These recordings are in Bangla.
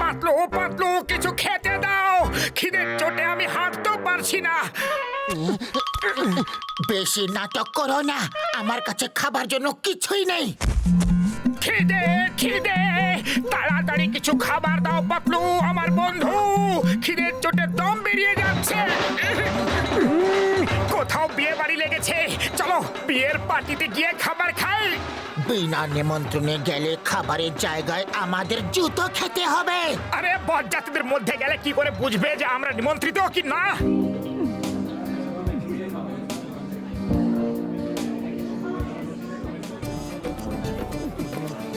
পাতলু পাতলু কিছু খেতে দাও। খিদের চোটে আমি হাঁটতেও পারছি না। বেশি নাটক করো না আমার কাছে খাবার জন্য কিছুই নেই। খিদে খিদে তাড়াতাড়ি কিছু খাবার দাও পাতলু আমার বন্ধু। খিদের চোটে দম বেরিয়ে যাচ্ছে। কোথাও বিয়ে বাড়ি লেগেছে। চলো বিয়ের পার্টিতে গিয়ে খাবার খাই। বিনা নিমন্ত্রণে গেলে খাবারের জায়গায় আমাদের জুতো খেতে হবে। আরে বরযাত্রীদের মধ্যে গেলে কি করে বুঝবে যে আমরা নিমন্ত্রিত কি না?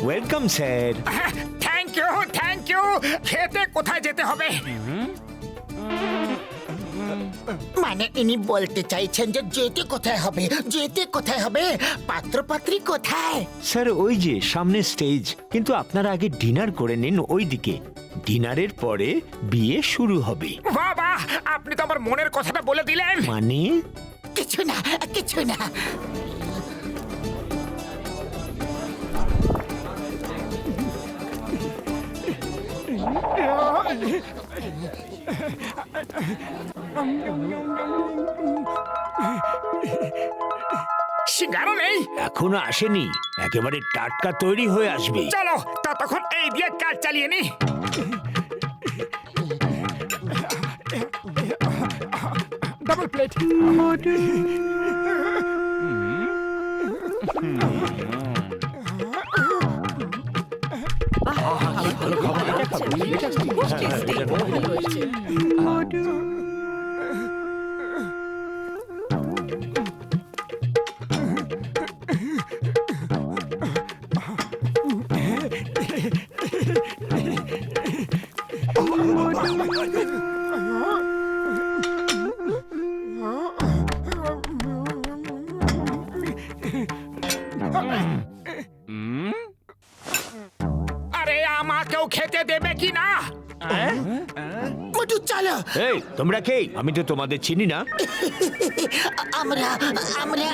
Welcome sir thank you thank you খেতে কোথায় যেতে হবে? মানে ইনি বলতে চাইছেন যে যেতে কোথায় হবে? যেতে কোথায় হবে? পাত্রপাত্রী কোথায়? স্যার ওই যে সামনে স্টেজ। কিন্তু আপনারা আগে ডিনার করে নিন ওই দিকে ডিনারের পরে বিয়ে শুরু হবে। বাহ বাহ আপনি তো আমার মনের কথাটা বলে দিলেন। মানে? কিছু না কিছু না। সিঙ্গারও নেই। এখনও আসেনি। একেবারে টাটকা তৈরি হয়ে আসবে। চলো ততক্ষণ এই দিয়ে কাজ চালিয়ে নি। ডাবল প্লেট আরে আমাকেও খেতে দেবে কি না? মোটু চলো। এই তোমরা কে? আমি তো তোমাদের চিনি না। আমরা আমরা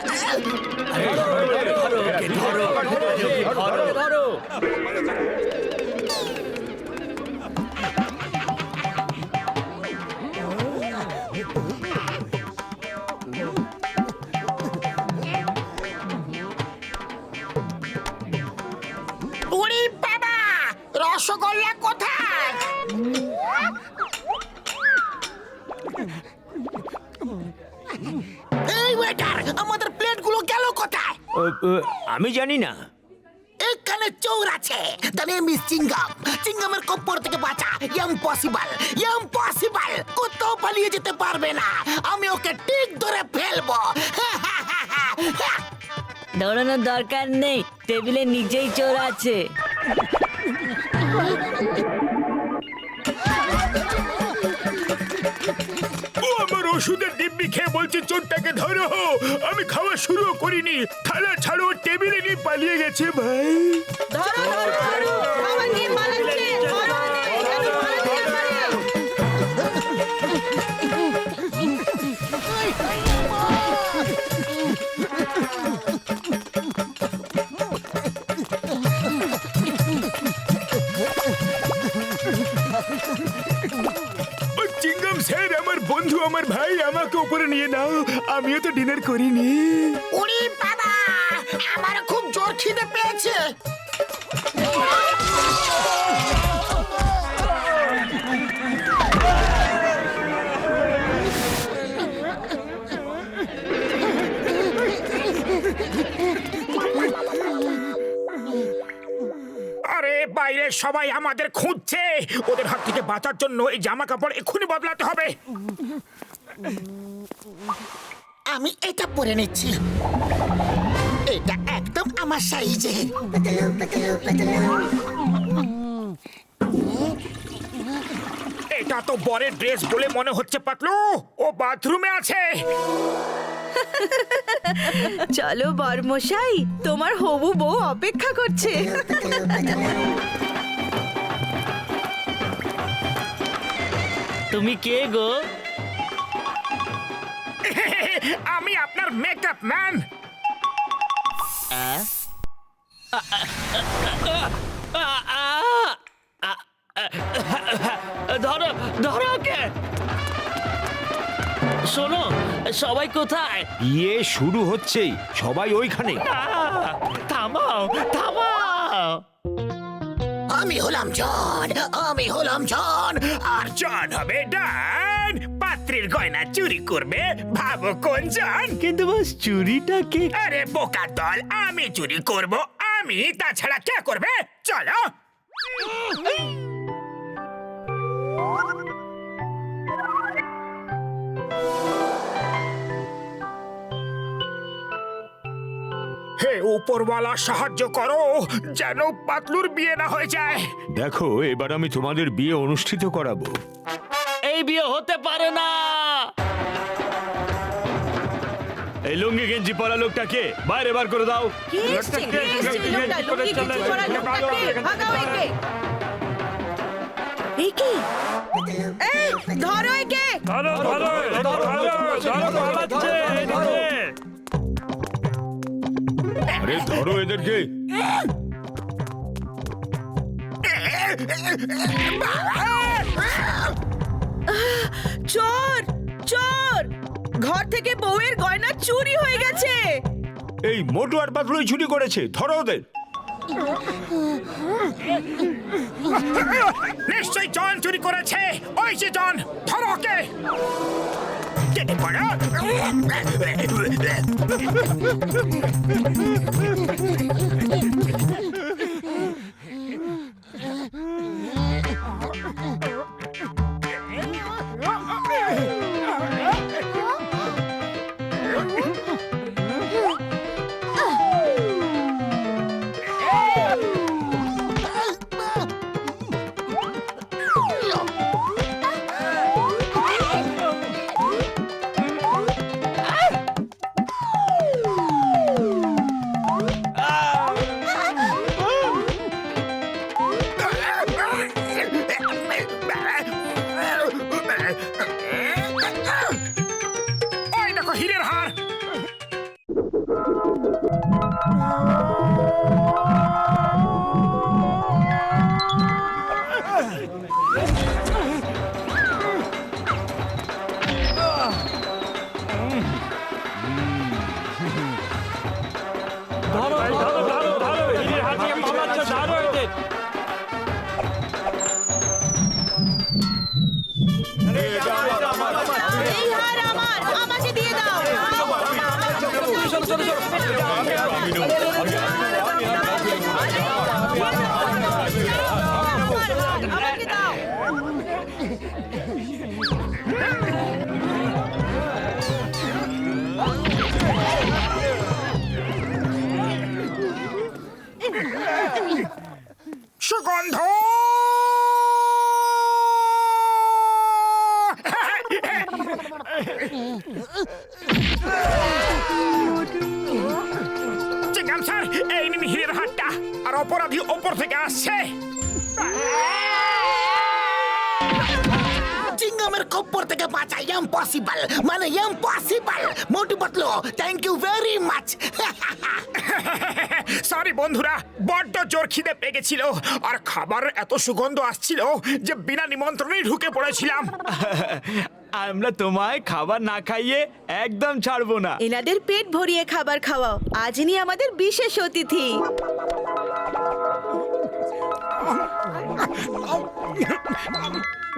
রসগোল্লা কোথায়? এই ওয়েটার আমাদের প্লেটগুলো গেল কোথায়? আমি জানি না। এখানে চোর আছে। নেম ইজ চিঙ্গাম চিঙ্গামের কপ্পর থেকে বাঁচা। ইম্পসিবল ইম্পসিবল কোথাও পালিয়ে যেতে পারবে না। আমি ওকে ঠিক ধরে ফেলব। দৌড়ানোর দরকার নেই। টেবিলের নিচেই চোর আছে। ও, আমার ওষুধের দিব্যি খেয়ে বলছে, চোরটাকে ধরো। আমি খাওয়া শুরু করিনি। থালা ছাড়ো, টেবিলে নিয়ে পালিয়ে গেছে, ভাই। ও আমার ভাই আমাকে উপরে নিয়ে নাও। আমিও তো ডিনার করিনি। উড়ি বাবা আমার খুব জোর খিদে পেয়েছে। আরে বাইরে সবাই আমাদের খুঁজছে। ওদের হাত থেকে বাঁচার জন্য এই জামা কাপড় এক্ষুনি বদলাতে হবে। আমি এটা পরে নিচ্ছি। এটা একদম আমার সাইজের। এটা তো বরের ড্রেস বলে মনে হচ্ছে পাতলু। ও বাথরুমে আছে। চলো বরমশাই তোমার হবু বউ অপেক্ষা করছে। তুমি কে গো? আমি আপনার মেকআপ ম্যান ধরো ধরো ওকে। শোনো সবাই কোথায়? ইয়ে শুরু হচ্ছেই সবাই ওইখানে। থামাও থামাও। আমি হলাম জন আমি হলাম জন আর জন হবে ডান। পাত্রীর গয়না চুরি করবে? ভাবো কোন জন? কিন্তু বাস চুরিটা কে? আরে বোকা দল আমি চুরি করব আমি? তাছাড়া কে করবে? চলো। হে উপরওয়ালা সাহায্য করো যেন পাতলুর বিয়ে না হয়ে যায়। দেখো এবার আমি তোমাদের বিয়ে অনুষ্ঠিত করাবো। এই বিয়ে হতে পারে না এই লুঙ্গি গেঞ্জি পরা লোকটাকে বাইরে বার করে দাও ধরো একে। ধরো ধরো ধরো ধরো পালাচ্ছে এদিকে। আরে ধরো এদেরকে চোর চোর! ঘর থেকে বউয়ের গয়না চুরি হয়ে গেছে। এই মোটু আর পাতলুই চুরি করেছে ধরো ওদের। নিশ্চয়ই জন চুরি করেছে। ওই যে জন ধরো ওকে। কেটে পড়ো। 썰어 썰어 썰어. এই নিন হীরের হাটটা আর অপরাধী ওপর থেকে আসছে। চিঙ্গামের কপ্পর থেকে বাঁচা ইম্পসিবল মানে impossible Motu Patlu thank you very much sorry বন্ধুরা বড্ড জোর খিদে পেয়ে গেছিল আর খাবার এত সুগন্ধ আসছিল যে বিনা নিমন্ত্রণেই ঢুকে পড়েছিলাম। আমরা তোমায় খাবার না খাইয়ে একদম ছাড়বো না। এনাদের পেট ভরিয়ে খাবার খাওয়াও। আজ ইনি আমাদের বিশেষ অতিথি।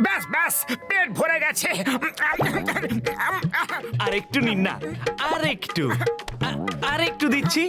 ব্যাস ব্যাস পেট ভরে গেছে। আর একটু নিন না। আর একটু আর একটু দিচ্ছি।